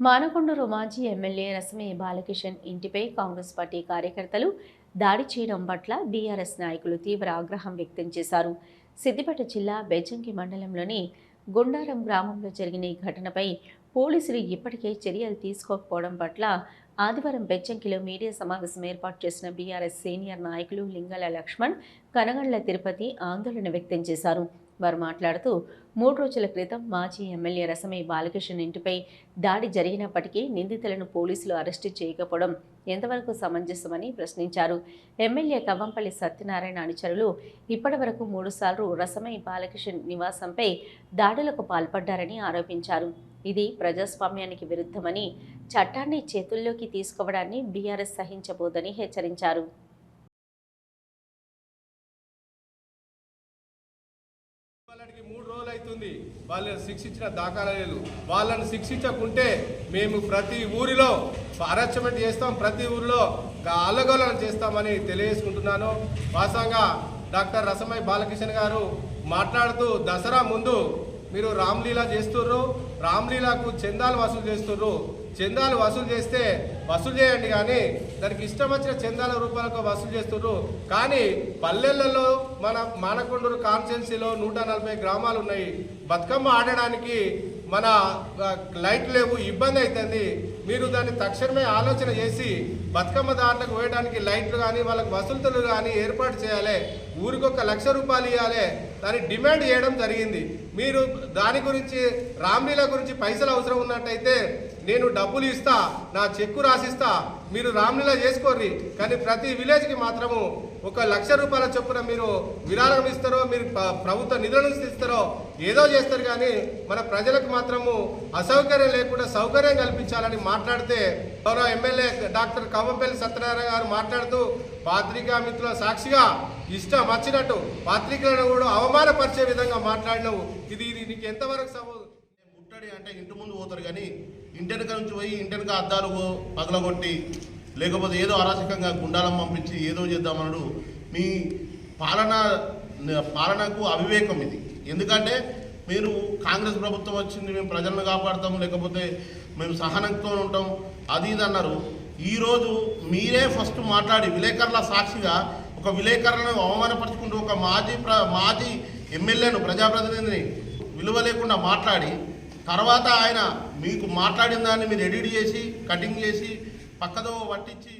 మానకొండూరు మాజీ ఎమ్మెల్యే రసమే బాలకిషన్ ఇంటిపై కాంగ్రెస్ పార్టీ కార్యకర్తలు దాడి చేయడం పట్ల బీఆర్ఎస్ నాయకులు తీవ్ర ఆగ్రహం వ్యక్తం చేశారు. సిద్దిపేట జిల్లా బెజ్జంకి మండలంలోని గుండారం గ్రామంలో జరిగిన ఈ ఘటనపై పోలీసులు ఇప్పటికే చర్యలు తీసుకోకపోవడం పట్ల ఆదివారం బెచ్చంకిలో మీడియా సమావేశం ఏర్పాటు చేసిన బీఆర్ఎస్ సీనియర్ నాయకులు లింగల లక్ష్మణ్ కనగండ్ల తిరుపతి ఆందోళన వ్యక్తం చేశారు. వారు మాట్లాడుతూ మూడు రోజుల క్రితం మాజీ ఎమ్మెల్యే రసమై బాలకృష్ణ ఇంటిపై దాడి జరిగినప్పటికీ నిందితులను పోలీసులు అరెస్టు చేయకపోవడం ఎంతవరకు సమంజసమని ప్రశ్నించారు. ఎమ్మెల్యే కవ్వంపల్లి సత్యనారాయణ అనుచరులు ఇప్పటివరకు మూడుసార్లు రసమై బాలకృష్ణ నివాసంపై దాడులకు పాల్పడ్డారని ఆరోపించారు. ఇది ప్రజాస్వామ్యానికి విరుద్ధమని చట్టాన్ని చేతుల్లోకి తీసుకోవడాన్ని బీఆర్ఎస్ సహించబోదని హెచ్చరించారు. వాళ్ళకి మూడు రోజులు అవుతుంది. వాళ్ళని శిక్షించిన దాఖలా లేదు వాళ్ళని శిక్షించకుంటే మేము ప్రతి ఊరిలో అరెస్ట్మెంట్ చేస్తాం. ప్రతి ఊరిలో అల్లగోళన చేస్తామని తెలియజేసుకుంటున్నాను. వాస్తవంగా డాక్టర్ రసమై బాలకృష్ణ గారు మాట్లాడుతూ దసరా ముందు మీరు రామ్లీలా చేస్తుర్రు రామ్లీలాకు చందాలు వసూలు చేస్తుర్రు. చందాలు వసూలు చేస్తే వసూలు చేయండి కానీ దానికి ఇష్టం వచ్చిన చందాల రూపాయలకు వసూలు చేస్తుర్రు. కానీ పల్లెలలో మన మానకొండూరు కాన్స్టిట్యున్సీలో నూట నలభై గ్రామాలు ఉన్నాయి. బతుకమ్మ ఆడడానికి మన లైట్ లేవు ఇబ్బంది అవుతుంది మీరు దాన్ని తక్షణమే ఆలోచన చేసి బతుకమ్మ దాంట్లకు పోయడానికి లైట్లు కానీ వాళ్ళకి వసతులు కానీ ఏర్పాటు చేయాలి. ఊరికి ఒక లక్ష రూపాయలు ఇవ్వాలి దాన్ని డిమాండ్ చేయడం జరిగింది. మీరు దాని గురించి రామ్లీలా గురించి పైసలు అవసరం ఉన్నట్టయితే నేను డబ్బులు ఇస్తా నా చెక్కు రాసిస్తా మీరు రామ్లీల చేసుకోర్రి. కానీ ప్రతి విలేజ్కి మాత్రము ఒక లక్ష రూపాయల చొప్పున మీరు విరాళం ఇస్తారో మీరు ప్రభుత్వ నిధులను ఇస్తారో ఏదో చేస్తారు కానీ మన ప్రజలకు మాత్రము అసౌకర్యం లేకుండా సౌకర్యం కల్పించాలని మాట్లాడితే గౌరవ ఎమ్మెల్యే డాక్టర్ కవ్వంపల్లి సత్యనారాయణ గారు మాట్లాడుతూ పాత్రికా మిత్రుల సాక్షిగా ఇష్టం వచ్చినట్టు పత్రికలను కూడా అవమానపరిచే విధంగా మాట్లాడినావు. ఇది ఇది నీకు ఎంతవరకు సబోదు ముట్టడి అంటే ఇంటి ముందు పోతారు కానీ ఇంటెనక నుంచి పోయి ఇంటెనక అద్దాలు పగలగొట్టి లేకపోతే ఏదో అరాచకంగా గుండాలను పంపించి ఏదో చేద్దామన్నాడు. మీ పాలన పాలనకు అవివేకం ఇది. ఎందుకంటే మీరు కాంగ్రెస్ ప్రభుత్వం వచ్చింది మేము ప్రజలను కాపాడతాం లేకపోతే మేము సహనంతో ఉంటాం. అది ఇది అన్నారు. ఈరోజు మీరే ఫస్ట్ మాట్లాడి విలేకరుల సాక్షిగా ఒక విలేకరులను అవమానపరుచుకుంటూ ఒక మాజీ ప్ర మాజీ ఎమ్మెల్యేను ప్రజాప్రతినిధిని విలువ లేకుండా మాట్లాడి తర్వాత ఆయన మీకు మాట్లాడిన దాన్ని మీరు ఎడిట్ చేసి కటింగ్ చేసి పక్కదో పట్టించి